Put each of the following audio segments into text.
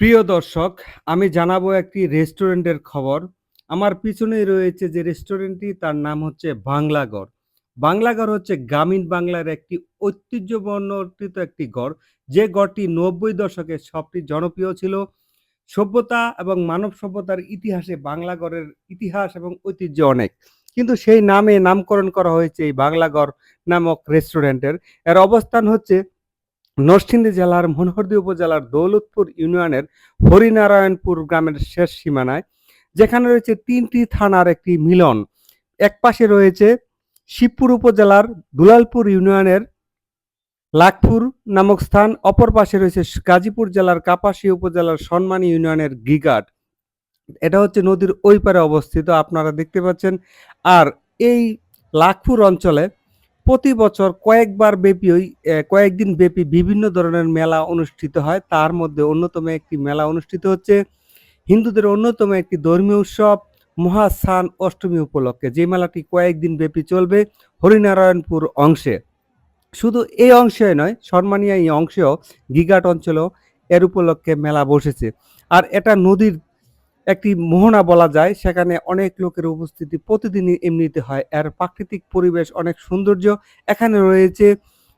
প্রিয় দর্শক, আমি জানাব একটি রেস্টুরেন্টের খবর। আমার পিছনেই রয়েছে যে রেস্টুরেন্টটি তার নাম হচ্ছে বাংলাগড়। বাংলাগড় হচ্ছে গ্রামীণ বাংলার একটি ঐতিহ্যবর্ণিত একটি গড়। যে গড়টি ৯০ দশকে সবচেয়ে জনপ্রিয় ছিল। সভ্যতা এবং মানব সভ্যতার ইতিহাসে বাংলাগড়ের ইতিহাস এবং ঐতিহ্য অনেক। কিন্তু সেই নামে নামকরণ করা হয়েছে এই বাংলাগড় নামক রেস্টুরেন্টের। এর অবস্থান হচ্ছে নরসিংদী জেলার মনোহরদী উপজেলার দৌলতপুর ইউনিয়নের হরিনারায়ণপুর গ্রামের শেষ সীমানায়। যেখানে রয়েছে ৩ টি থানার একটি মিলন। একপাশে রয়েছে শিবপুর উপজেলার দুলালপুর ইউনিয়নের লাখপুর নামক স্থান, অপর পাশে রয়েছে গাজীপুর জেলার কাপাসিয়া উপজেলার সন্মানী ইউনিয়নের গিগাট। এটা হচ্ছে নদীর ওই পারে অবস্থিত আপনারা দেখতে পাচ্ছেন। আর এই লাখপুর অঞ্চলে প্রতি বছর কয়েকবার ব্যাপী ওই কয়েকদিন ব্যাপী বিভিন্ন ধরনের মেলা অনুষ্ঠিত হয়। তার মধ্যে অন্যতম একটি মেলা অনুষ্ঠিত হচ্ছে হিন্দুদের অন্যতম একটি ধর্মীয় উৎসব মহাস্থান অষ্টমী উপলক্ষে। যে মেলাটি কয়েকদিন ব্যাপী চলবে হরিনারায়ণপুর অংশে। শুধু এই অংশে নয়, সন্মানিয়া এই অংশেও গিগাট অঞ্চলেও এর উপলক্ষে মেলা বসেছে। আর এটা নদীর একটি মোহনা বলা যায়। সেখানে অনেক লোকের উপস্থিতি প্রতিদিনই এমনিতে হয়। এর প্রাকৃতিক পরিবেশ অনেক সৌন্দর্য। এখানে রয়েছে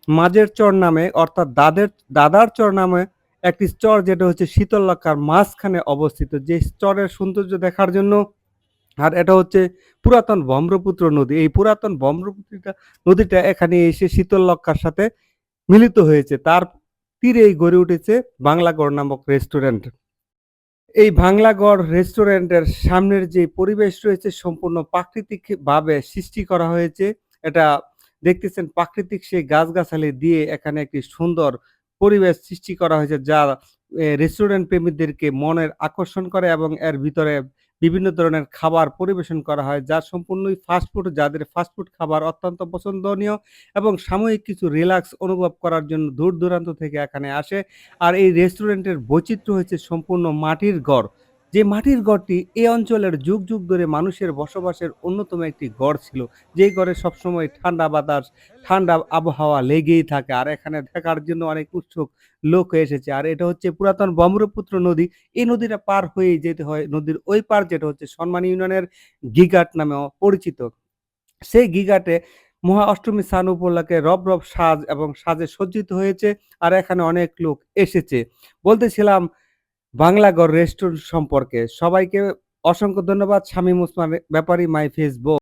মাঝের চর নামে, অর্থাৎ দাদের, দাদার চর নামে একটি চর, যেটা হচ্ছে শীতললক্ষার মাঝখানে অবস্থিত। যে চরের সৌন্দর্য দেখার জন্য, আর এটা হচ্ছে পুরাতন ব্রহ্মপুত্র নদী। এই পুরাতন ব্রহ্মপুত্রটা, নদীটা এখানে এসে শীতললক্ষার সাথে মিলিত হয়েছে। তার তীরেই গড়ে উঠেছে বাংলাগড় নামক রেস্টুরেন্ট। এই বাংলাগড় রেস্টুরেন্টের সামনের যে পরিবেশ রয়েছে সম্পূর্ণ প্রাকৃতিকভাবে সৃষ্টি করা হয়েছে। এটা দেখতেছেন প্রাকৃতিক সেই গাছগাছালি দিয়ে এখানে একটি সুন্দর পরিবেশ সৃষ্টি করা হয়েছে, যা রেস্টুরেন্ট প্রেমীদেরকে মনের আকর্ষণ করে এবং এর ভিতরে বিভিন্ন ধরনের খাবার পরিবেশন করা হয়, যা সম্পূর্ণই ফাস্টফুড যাদের ফাস্টফুড খাবার অত্যন্ত পছন্দনীয় এবং সাময়িক কিছু রিল্যাক্স অনুভব করার জন্য দূর-দূরান্ত থেকে এখানে আসে। আর এই রেস্টুরেন্টের বৈচিত্র্য হচ্ছে সম্পূর্ণ মাটির গড়। যে মাটির গড়টি এ অঞ্চলের যুগ, যুগ ধরে মানুষের বসবাসের অন্যতম একটি গড় ছিল। যেই গড়ে সবসময় ঠান্ডা বাতাস, ঠান্ডা আবহাওয়া লেগেই থাকে। আর এখানে দেখার জন্য অনেক উৎসুক লোক এসেছে। আর এটা হচ্ছে পুরাতন ব্রহ্মপুত্র নদী। এই নদীটা পার হয়েই যেতে হয় নদীর ওই পার যেটা হচ্ছে সন্মানী ইউনিয়নের গিগাট নামে পরিচিত। সেই গিগাটে মহা অষ্টমী স্থান উপলক্ষে রব, রব সাজ এবং সাজে সজ্জিত হয়েছে। আর এখানে অনেক লোক এসেছে। বলতেছিলাম বাংলাগড় রেস্টুরেন্ট সম্পর্কে। সবাইকে অসংখ্য ধন্যবাদ। Shamim Osman Bepari my Facebook.